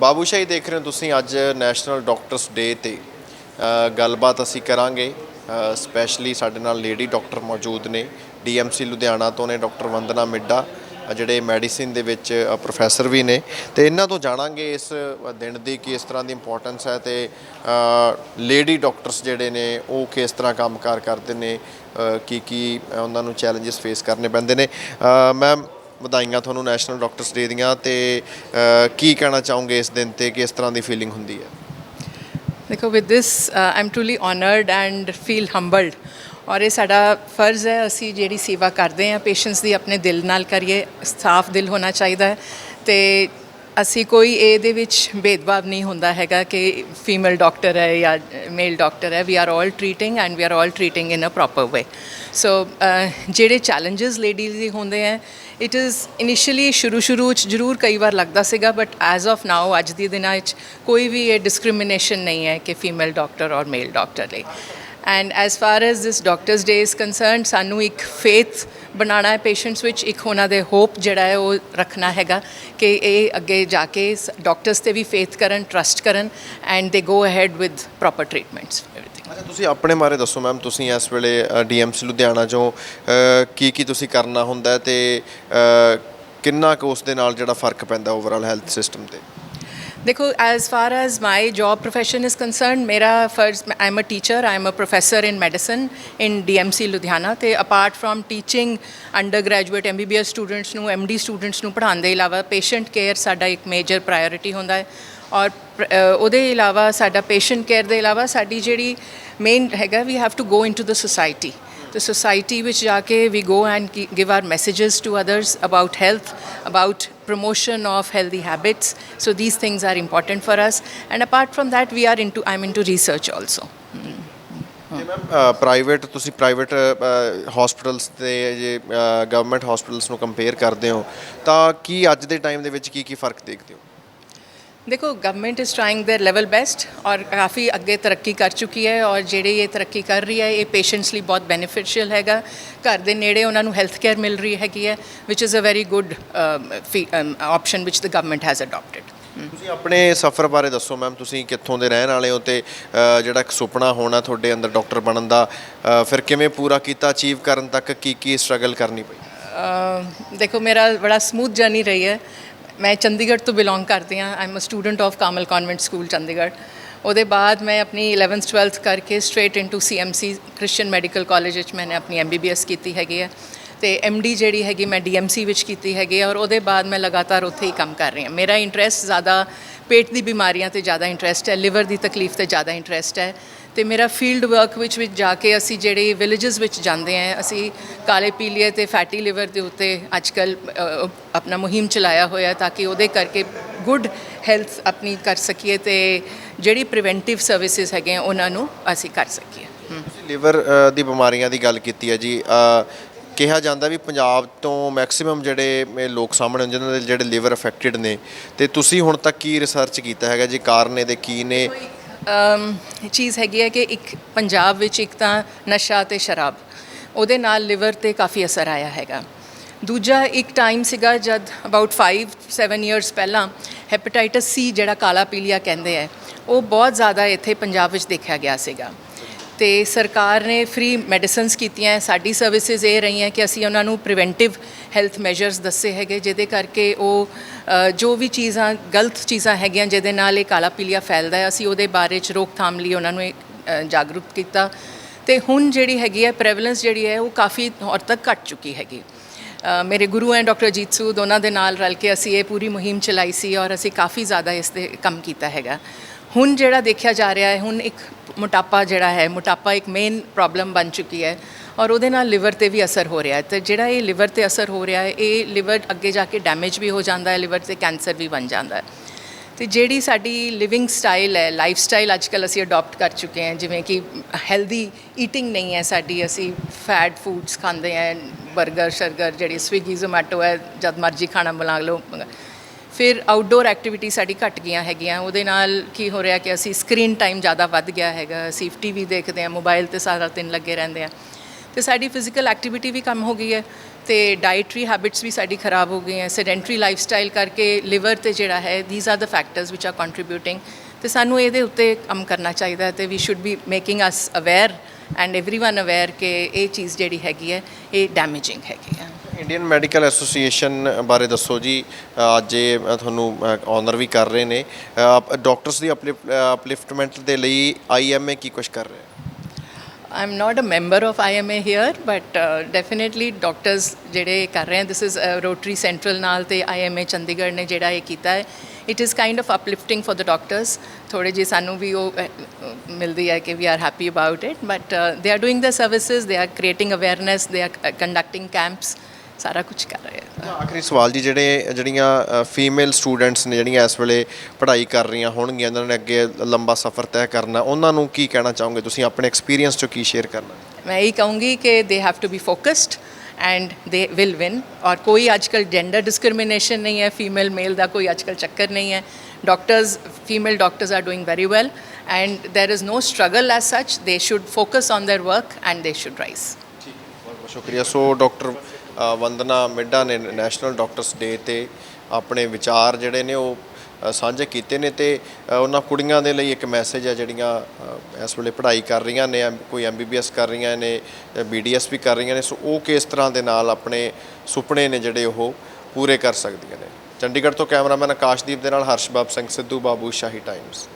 ਬਾਬੂਸ਼ਾਹੀ ਦੇਖ ਰਹੇ ਹੋ ਤੁਸੀਂ ਅੱਜ ਨੈਸ਼ਨਲ ਡਾਕਟਰਸ ਡੇ ਤੇ। ਗੱਲਬਾਤ ਅਸੀਂ ਕਰਾਂਗੇ। ਸਪੈਸ਼ਲੀ ਸਾਡੇ ਨਾਲ ਲੇਡੀ ਡਾਕਟਰ ਮੌਜੂਦ ਨੇ। ਡੀਐਮਸੀ ਲੁਧਿਆਣਾ ਤੋਂ ਨੇ ਡਾਕਟਰ ਵੰਦਨਾ ਮਿੱਡਾ ਜਿਹੜੇ ਮੈਡੀਸਿਨ ਦੇ ਵਿੱਚ ਪ੍ਰੋਫੈਸਰ ਵੀ ਨੇ। ਤੇ ਇਹਨਾਂ ਤੋਂ ਜਾਣਾਂਗੇ ਇਸ ਦਿਨ ਦੀ ਕਿ ਇਸ ਤਰ੍ਹਾਂ ਦੀ ਇੰਪੋਰਟੈਂਸ ਹੈ ਤੇ ਲੇਡੀ ਡਾਕਟਰਸ ਜਿਹੜੇ ਨੇ, ਉਹ ਕਿਸ ਤਰ੍ਹਾਂ ਕੰਮਕਾਰ ਕਰਦੇ ਨੇ ਕੀ ਕੀ ਉਹਨਾਂ ਨੂੰ ਚੈਲੰਜਸ ਫੇਸ ਕਰਨੇ ਪੈਂਦੇ ਨੇ। ਮੈਮ ਵਧਾਈਆਂ ਤੁਹਾਨੂੰ ਨੈਸ਼ਨਲ ਡਾਕਟਰਸ ਡੇ ਦੀਆਂ ਤੇ ਕੀ ਕਹਿਣਾ ਚਾਹੋਗੇ ਇਸ ਦਿਨ ਤੇ ਕਿ ਇਸ ਤਰ੍ਹਾਂ ਦੀ ਫੀਲਿੰਗ ਹੁੰਦੀ ਹੈ? ਦੇਖੋ with this I am truly honoured and feel humbled ਔਰ ਇਹ ਸਾਡਾ ਫਰਜ਼ ਹੈ, ਅਸੀਂ ਜਿਹੜੀ ਸੇਵਾ ਕਰਦੇ ਹਾਂ ਪੇਸ਼ੈਂਟਸ ਦੀ ਆਪਣੇ ਦਿਲ ਨਾਲ ਕਰੀਏ, ਸਾਫ਼ ਦਿਲ ਹੋਣਾ ਚਾਹੀਦਾ ਹੈ ਤੇ ਅਸੀਂ ਕੋਈ ਇਹਦੇ ਵਿੱਚ ਭੇਦਭਾਵ ਨਹੀਂ ਹੁੰਦਾ ਹੈਗਾ ਕਿ ਫੀਮੇਲ ਡਾਕਟਰ ਹੈ ਜਾਂ ਮੇਲ ਡਾਕਟਰ ਹੈ we are all treating and we are all treating in a proper way so ਜਿਹੜੇ ਚੈਲੰਜਸ ਲੇਡੀਜ਼ ਦੇ ਹੁੰਦੇ ਹੈ ਇਟ ਇਜ਼ ਇਨੀਸ਼ੀਅਲੀ ਸ਼ੁਰੂ ਸ਼ੁਰੂ ਚ ਜ਼ਰੂਰ ਕਈ ਵਾਰ ਲੱਗਦਾ ਸੀਗਾ ਬਟ ਐਜ਼ ਆਫ ਨਾਓ ਅੱਜ ਦੇ ਦਿਨਾਂ ਵਿੱਚ ਕੋਈ ਵੀ ਇਹ ਡਿਸਕ੍ਰਿਮੀਨੇਸ਼ਨ ਨਹੀਂ ਹੈ ਕਿ ਫੀਮੇਲ ਡਾਕਟਰ ਔਰ ਮੇਲ ਡਾਕਟਰ ਲਈ। And as far as this doctors day is concerned ਸਾਨੂੰ ਇੱਕ ਫੇਥ ਬਣਾਉਣਾ ਹੈ ਪੇਸ਼ੈਂਟਸ ਵਿੱਚ, ਇੱਕ ਉਹਨਾਂ ਦੇ ਹੋਪ ਜਿਹੜਾ ਹੈ ਉਹ ਰੱਖਣਾ ਹੈਗਾ ਕਿ ਇਹ ਅੱਗੇ ਜਾ ਕੇ ਡਾਕਟਰਸ ਤੇ ਵੀ ਫੇਥ ਕਰਨ ਟਰਸਟ ਕਰਨ and they go ahead with proper treatments ਅੱਛਾ, ਤੁਸੀਂ ਆਪਣੇ ਬਾਰੇ ਦੱਸੋ ਮੈਮ, ਤੁਸੀਂ ਇਸ ਵੇਲੇ ਡੀਐਮਸੀ ਲੁਧਿਆਣਾ ਚੋਂ ਕੀ ਕੀ ਤੁਸੀਂ ਕਰਨਾ ਹੁੰਦਾ ਹੈ ਤੇ ਕਿੰਨਾ ਕੁ ਉਸ ਦੇ ਨਾਲ ਜਿਹੜਾ ਫ਼ਰਕ ਪੈਂਦਾ ਓਵਰਆਲ ਹੈਲਥ ਸਿਸਟਮ ਤੇ? ਦੇਖੋ as far as my job profession is concerned ਮੇਰਾ ਫਰਜ਼ I am a teacher I am a professor in medicine in C Ludhiana ਤੇ apart from teaching under graduate M B B MBBS students ਨੂੰ MD students ਨੂੰ ਪੜ੍ਹਾਉਣ ਦੇ ਇਲਾਵਾ patient care ਸਾਡਾ ਇੱਕ ਮੇਜਰ ਪ੍ਰਾਇੋਰਿਟੀ ਹੁੰਦਾ ਹੈ ਔਰ ਉਹਦੇ ਇਲਾਵਾ ਸਾਡਾ ਪੇਸ਼ੈਂਟ ਕੇਅਰ ਦੇ ਇਲਾਵਾ ਸਾਡੀ ਜਿਹੜੀ ਮੇਨ ਹੈਗਾ we have to go into the society ਤੇ ਸੋਸਾਇਟੀ ਵਿੱਚ ਜਾ ਕੇ we go and give our messages to others about health about promotion of healthy habits so these things are important for us and apart from that we are into i'm into research also ਤੇ ma'am private ਤੁਸੀਂ private hospitals ਤੇ ਜੇ government hospitals ਨੂੰ compare ਕਰਦੇ ਹੋ ਤਾਂ ਕੀ ਅੱਜ ਦੇ ਟਾਈਮ ਦੇ ਵਿੱਚ ਕੀ ਕੀ ਫ਼ਰਕ ਦੇਖਦੇ ਹੋ ਦੇਖੋ government is trying their level best ਔਰ ਕਾਫੀ ਅੱਗੇ ਤਰੱਕੀ ਕਰ ਚੁੱਕੀ ਹੈ ਔਰ ਜਿਹੜੇ ਇਹ ਤਰੱਕੀ ਕਰ ਰਹੀ ਹੈ ਇਹ ਪੇਸ਼ੈਂਟਸ ਲਈ ਬਹੁਤ ਬੈਨੀਫੀਸ਼ੀਅਲ ਹੈਗਾ ਘਰ ਦੇ ਨੇੜੇ ਉਹਨਾਂ ਨੂੰ ਹੈਲਥ ਕੇਅਰ ਮਿਲ ਰਹੀ ਹੈਗੀ ਹੈ ਵਿਚ is a very good option which the government has adapted ਤੁਸੀਂ ਆਪਣੇ ਸਫ਼ਰ ਬਾਰੇ ਦੱਸੋ ਮੈਮ ਤੁਸੀਂ ਕਿੱਥੋਂ ਦੇ ਰਹਿਣ ਵਾਲੇ ਹੋ ਤੇ ਅ, ਜਿਹੜਾ ਇੱਕ ਸੁਪਨਾ ਹੋਣਾ ਤੁਹਾਡੇ ਅੰਦਰ ਡਾਕਟਰ ਬਣਨ ਦਾ ਅ, ਫਿਰ ਕਿਵੇਂ ਪੂਰਾ ਕੀਤਾ ਅਚੀਵ ਕਰਨ ਤੱਕ ਕੀ ਕੀ ਸਟਰਗਲ ਕਰਨੀ ਪਈ ਅਹ ਦੇਖੋ ਮੇਰਾ ਬੜਾ ਸਮੂਥ ਜਰਨੀ ਰਹੀ ਹੈ ਮੈਂ ਚੰਡੀਗੜ੍ਹ ਤੋਂ ਬਿਲੋਂਗ ਕਰਦੀ ਹਾਂ। I am a student of Carmel convent school Chandigarh. ਉਹਦੇ ਬਾਅਦ ਮੈਂ ਆਪਣੀ 11th 12th ਕਰਕੇ straight into CMC Christian medical college ਵਿੱਚ ਮੈंने ਆਪਣੀ ਐਮਬੀਬੀਐਸ ਕੀਤੀ ਹੈਗੀ ਹੈ। ਤੇ ਐਮਡੀ ਜਿਹੜੀ ਹੈਗੀ ਮੈਂ ਡੀਐਮਸੀ ਵਿੱਚ ਕੀਤੀ ਹੈਗੀ ਔਰ ਉਹਦੇ ਬਾਅਦ ਮੈਂ ਲਗਾਤਾਰ ਉੱਥੇ ਹੀ ਕੰਮ ਕਰ ਰਹੀ ਹਾਂ। ਮੇਰਾ ਇੰਟਰਸਟ ਜ਼ਿਆਦਾ ਪੇਟ ਦੀ ਬਿਮਾਰੀਆਂ ਤੇ ਜ਼ਿਆਦਾ ਇੰਟਰਸਟ ਹੈ ਲਿਵਰ ਦੀ ਤਕਲੀਫ ਤੇ ਜ਼ਿਆਦਾ ਇੰਟਰਸਟ ਹੈ ਤੇ ਮੇਰਾ ਫੀਲਡ ਵਰਕ ਵਿੱਚ ਵਿੱਚ ਜਾ ਕੇ ਅਸੀਂ ਜਿਹੜੇ ਵਿਲੇजेस ਵਿੱਚ ਜਾਂਦੇ ਹਾਂ ਅਸੀਂ ਕਾਲੇ ਪੀਲੀਏ ਤੇ ਫੈਟੀ ਲਿਵਰ ਦੇ ਉੱਤੇ ਅੱਜਕੱਲ ਆਪਣਾ ਮੁਹਿੰਮ ਚਲਾਇਆ ਹੋਇਆ ਤਾਂ ਕਿ ਉਹਦੇ ਕਰਕੇ ਗੁੱਡ ਹੈਲਥ ਆਪਣੀ ਕਰ ਸਕੀਏ ਤੇ ਜਿਹੜੀ ਪ੍ਰੀਵੈਂਟਿਵ ਸਰਵਿਸਿਜ਼ ਹੈਗੇ ਆ, ਉਹਨਾਂ ਨੂੰ ਅਸੀਂ ਕਰ ਸਕੀਏ। ਲਿਵਰ ਦੀ ਬਿਮਾਰੀਆਂ ਦੀ ਗੱਲ ਕੀਤੀ ਹੈ ਜੀ। ਕਿਹਾ ਜਾਂਦਾ ਵੀ ਪੰਜਾਬ ਤੋਂ ਮੈਕਸਿਮਮ ਜਿਹੜੇ ਲੋਕ ਸਾਹਮਣੇ ਹੁੰਦੇ ਜਿਨ੍ਹਾਂ ਦੇ ਜਿਹੜੇ ਲਿਵਰ ਅਫੈਕਟਡ ਨੇ, ਤੇ ਤੁਸੀਂ ਹੁਣ ਤੱਕ ਕੀ ਰਿਸਰਚ ਕੀਤਾ ਹੈਗਾ? ਜੀ ਕਾਰਨ ਇਹਦੇ ਕੀ ਨੇ? ਚੀਜ਼ ਹੈਗੀ ਹੈ ਕਿ ਇੱਕ ਪੰਜਾਬ ਵਿੱਚ ਇੱਕ ਤਾਂ ਨਸ਼ਾ ਤੇ ਸ਼ਰਾਬ, ਉਹਦੇ ਨਾਲ ਲਿਵਰ ਤੇ ਕਾਫੀ ਅਸਰ ਆਇਆ ਹੈਗਾ। ਦੂਜਾ ਇੱਕ ਟਾਈਮ ਸੀਗਾ ਜਦ ਅਬਾਊਟ 5 7 ਇਅਰਸ ਪਹਿਲਾਂ ਹੈਪੇਟਾਈਟਸ ਸੀ ਜਿਹੜਾ ਕਾਲਾ ਪੀਲੀਆ ਕਹਿੰਦੇ ਆ ਉਹ ਬਹੁਤ ਜ਼ਿਆਦਾ ਇੱਥੇ ਪੰਜਾਬ ਵਿੱਚ ਦੇਖਿਆ ਗਿਆ ਸੀਗਾ। ਤੇ ਸਰਕਾਰ ਨੇ ਫ੍ਰੀ ਮੈਡੀਸਿਨਸ ਕੀਤੀਆਂ ਸਾਡੀ ਸਰਵਿਸਿਜ਼ ਇਹ ਰਹੀਆਂ ਕਿ ਅਸੀਂ ਉਹਨਾਂ ਨੂੰ ਪ੍ਰੀਵੈਂਟਿਵ ਹੈਲਥ ਮੈਜਰਸ ਦੱਸੇ ਹੈਗੇ ਜਿਹਦੇ ਕਰਕੇ ਉਹ ਜੋ ਵੀ ਚੀਜ਼ਾਂ ਗਲਤ ਚੀਜ਼ਾਂ ਹੈਗੀਆਂ ਜਿਹਦੇ ਨਾਲ ਇਹ ਕਾਲਾ ਪੀਲੀਆ ਫੈਲਦਾ ਹੈ ਅਸੀਂ ਉਹਦੇ ਬਾਰੇ ਚ ਰੋਕਥਾਮ ਲਈ ਉਹਨਾਂ ਨੂੰ ਇਹ, ਜਾਗਰੂਕ ਕੀਤਾ। ਤੇ ਹੁਣ ਜਿਹੜੀ ਹੈਗੀ ਹੈ ਪ੍ਰੈਵਲੈਂਸ ਜਿਹੜੀ ਹੈ ਉਹ ਕਾਫੀ ਹੌਦ ਤੱਕ ਘਟ ਚੁੱਕੀ ਹੈਗੀ। ਮੇਰੇ ਗੁਰੂ ਹੈ ਡਾਕਟਰ ਅਜੀਤ ਸੂਦ ਉਹਨਾਂ ਦੇ ਨਾਲ ਰਲ ਕੇ ਅਸੀਂ ਇਹ ਪੂਰੀ ਮੁਹਿੰਮ ਚਲਾਈ ਸੀ ਔਰ ਅਸੀਂ ਕਾਫੀ ਜ਼ਿਆਦਾ ਇਸ ਤੇ ਕੰਮ ਕੀਤਾ ਹੈਗਾ। ਹੁਣ ਜਿਹੜਾ ਦੇਖਿਆ ਜਾ ਰਿਹਾ ਹੈ ਹੁਣ ਇੱਕ ਮੋਟਾਪਾ ਜਿਹੜਾ ਹੈ, ਮੋਟਾਪਾ ਇੱਕ ਮੇਨ ਪ੍ਰੋਬਲਮ ਬਣ ਚੁੱਕੀ ਹੈ ਔਰ ਉਹਦੇ ਨਾਲ ਲਿਵਰ ਤੇ ਵੀ ਅਸਰ ਹੋ ਰਿਹਾ ਹੈ। ਤੇ ਜਿਹੜਾ ਇਹ ਲਿਵਰ ਤੇ ਅਸਰ ਹੋ ਰਿਹਾ ਹੈ, ਇਹ ਲਿਵਰ ਅੱਗੇ ਜਾ ਕੇ ਡੈਮੇਜ ਵੀ ਹੋ ਜਾਂਦਾ ਹੈ ਲਿਵਰ ਤੇ ਕੈਂਸਰ ਵੀ ਬਣ ਜਾਂਦਾ ਹੈ। ਤੇ ਜਿਹੜੀ ਸਾਡੀ ਲਿਵਿੰਗ ਸਟਾਈਲ ਹੈ ਲਾਈਫ ਸਟਾਈਲ ਅੱਜਕੱਲ ਅਸੀਂ ਅਡਾਪਟ ਕਰ ਚੁੱਕੇ ਹਾਂ, ਜਿਵੇਂ ਕਿ ਹੈਲਦੀ ਈਟਿੰਗ ਨਹੀਂ ਹੈ ਸਾਡੀ, ਅਸੀਂ ਫੈਟ ਫੂਡਸ ਖਾਂਦੇ ਹਾਂ 버ਗਰ ਸ਼ਰਗਰ, ਜਿਹੜੀ ਸਵਿਗੀ ਜ਼ੋਮੈਟੋ ਹੈ, ਜਦ ਮਰਜ਼ੀ ਖਾਣਾ ਬਣਾ ਲਓ ਫਿਰ ਆਊਟਡੋਰ ਐਕਟੀਵਿਟੀ ਸਾਡੀ ਘਟ ਗਈਆਂ ਹੈਗੀਆਂ। ਉਹਦੇ ਨਾਲ ਕੀ ਹੋ ਰਿਹਾ ਕਿ ਅਸੀਂ ਸਕਰੀਨ ਟਾਈਮ ਜ਼ਿਆਦਾ ਵੱਧ ਗਿਆ ਹੈਗਾ। ਅਸੀਂ ਟੀਵੀ ਦੇਖਦੇ ਹਾਂ ਮੋਬਾਈਲ ਤੇ ਸਾਰਾ ਦਿਨ ਲੱਗੇ ਰਹਿੰਦੇ ਹਾਂ। ਤੇ ਸਾਡੀ ਫਿਜ਼ੀਕਲ ਐਕਟੀਵਿਟੀ ਵੀ ਕਮ ਹੋ ਗਈ ਹੈ ਤੇ ਡਾਈਟਰੀ ਹੈਬਿਟਸ ਵੀ ਸਾਡੀ ਖਰਾਬ ਹੋ ਗਈਆਂ। ਸੈਡੈਂਟਰੀ ਲਾਈਫ ਸਟਾਈਲ ਕਰਕੇ ਲਿਵਰ ਤੇ ਜਿਹੜਾ ਹੈ these are the factors which are contributing ਤੇ ਸਾਨੂੰ ਇਹਦੇ ਉੱਤੇ ਕੰਮ ਕਰਨਾ ਚਾਹੀਦਾ ਹੈ ਤੇ we should be making us aware and everyone aware ਕਿ ਇਹ ਚੀਜ਼ ਜਿਹੜੀ ਹੈਗੀ ਹੈ ਇਹ ਡੈਮੇਜਿੰਗ ਹੈਗੀ ਹੈ ਇੰਡੀਅਨ ਮੈਡੀਕਲ ਐਸੋਸੀਏਸ਼ਨ ਬਾਰੇ ਦੱਸੋ ਜੀ ਅ, ਅੱਜ ਇਹ ਅ, ਤੁਹਾਨੂੰ ਆਨਰ ਵੀ ਕਰ ਰਹੇ ਨੇ ਡਾਕਟਰਸ ਦੀ ਅਪਲਿਫਟਮੈਂਟ ਦੇ ਲਈ ਆਈਐਮਏ ਕੀ ਕੁਝ ਕਰ ਰਿਹਾ ਹੈ I'm not a member of IMA here, but uh, definitely doctors ਜਿਹੜੇ ਕਰ ਰਹੇ ਹਨ this is uh, Rotary Central ਨਾਲ ਤੇ IMA ਚੰਡੀਗੜ੍ਹ ਨੇ ਜਿਹੜਾ ਇਹ ਕੀਤਾ ਹੈ It is kind of uplifting for the doctors. ਥੋੜੇ ਜਿਹੇ ਸਾਨੂੰ ਵੀ ਉਹ ਮਿਲਦੀ ਹੈ ਕਿ happy about it. But uh, they are doing their services they are creating awareness they are uh, conducting camps. ਸਾਰਾ ਕੁਝ ਕਰ ਰਹੇ ਹੈ ਆਖਰੀ ਸਵਾਲ ਜੀ ਜਿਹੜੇ ਜਿਹੜੀਆਂ ਫੀਮੇਲ ਸਟੂਡੈਂਟਸ ਨੇ ਜਿਹੜੀਆਂ ਇਸ ਵੇਲੇ ਪੜ੍ਹਾਈ ਕਰ ਰਹੀਆਂ ਹੋਣਗੀਆਂ ਇਹਨਾਂ ਨੇ ਅੱਗੇ ਲੰਬਾ ਸਫ਼ਰ ਤੈਅ ਕਰਨਾ ਉਹਨਾਂ ਨੂੰ ਕੀ ਕਹਿਣਾ ਚਾਹੋਗੇ ਤੁਸੀਂ ਆਪਣੇ ਐਕਸਪੀਰੀਅੰਸ ਚੋਂ ਕੀ ਸ਼ੇਅਰ ਕਰਨਾ ਮੈਂ ਇਹ ਕਹੂੰਗੀ ਕਿ they have to be focused and they will win ਔਰ ਕੋਈ ਅੱਜਕੱਲ ਜੈਂਡਰ ਡਿਸਕ੍ਰਿਮੀਨੇਸ਼ਨ ਨਹੀਂ ਹੈ ਫੀਮੇਲ ਮੇਲ ਦਾ ਕੋਈ ਅੱਜਕੱਲ ਚੱਕਰ ਨਹੀਂ ਹੈ doctors female doctors are doing very well and there is no struggle ਸੱਚ they should focus on on work and they should rise ਠੀਕ ਬਹੁਤ ਬਹੁਤ ਸ਼ੁਕਰੀਆ ਸੋ ਡਾਕਟਰ ਵੰਦਨਾ ਮਿੱਡਾ ਨੇ ਨੈਸ਼ਨਲ ਡਾਕਟਰਸ ਡੇ ਤੇ ਆਪਣੇ ਵਿਚਾਰ ਜਿਹੜੇ ਨੇ ਉਹ ਸਾਂਝੇ ਕੀਤੇ ਨੇ ਤੇ ਉਹਨਾਂ ਕੁੜੀਆਂ ਦੇ ਲਈ ਇੱਕ ਮੈਸੇਜ ਹੈ ਜਿਹੜੀਆਂ ਇਸ ਵੇਲੇ ਪੜ੍ਹਾਈ ਕਰ ਰਹੀਆਂ ਨੇ, ਐਮ- ਕੋਈ ਐਮਬੀਬੀਐਸ ਕਰ ਰਹੀਆਂ ਨੇ ਬੀਡੀਐਸ ਵੀ ਕਰ ਰਹੀਆਂ ਨੇ, ਸੋ ਉਹ ਕਿਸ ਤਰ੍ਹਾਂ ਦੇ ਨਾਲ ਆਪਣੇ ਸੁਪਨੇ ਨੇ ਜਿਹੜੇ ਉਹ ਪੂਰੇ ਕਰ ਸਕਦੀਆਂ ਨੇ। ਚੰਡੀਗੜ੍ਹ ਤੋਂ ਕੈਮਰਾਮੈਨ ਆਕਾਸ਼ਦੀਪ ਦੇ ਨਾਲ ਹਰਸ਼ਬਾਬ ਸਿੰਘ, ਸਿੱਧੂ ਬਾਬੂ, ਸ਼ਾਹੀ ਟਾਈਮਸ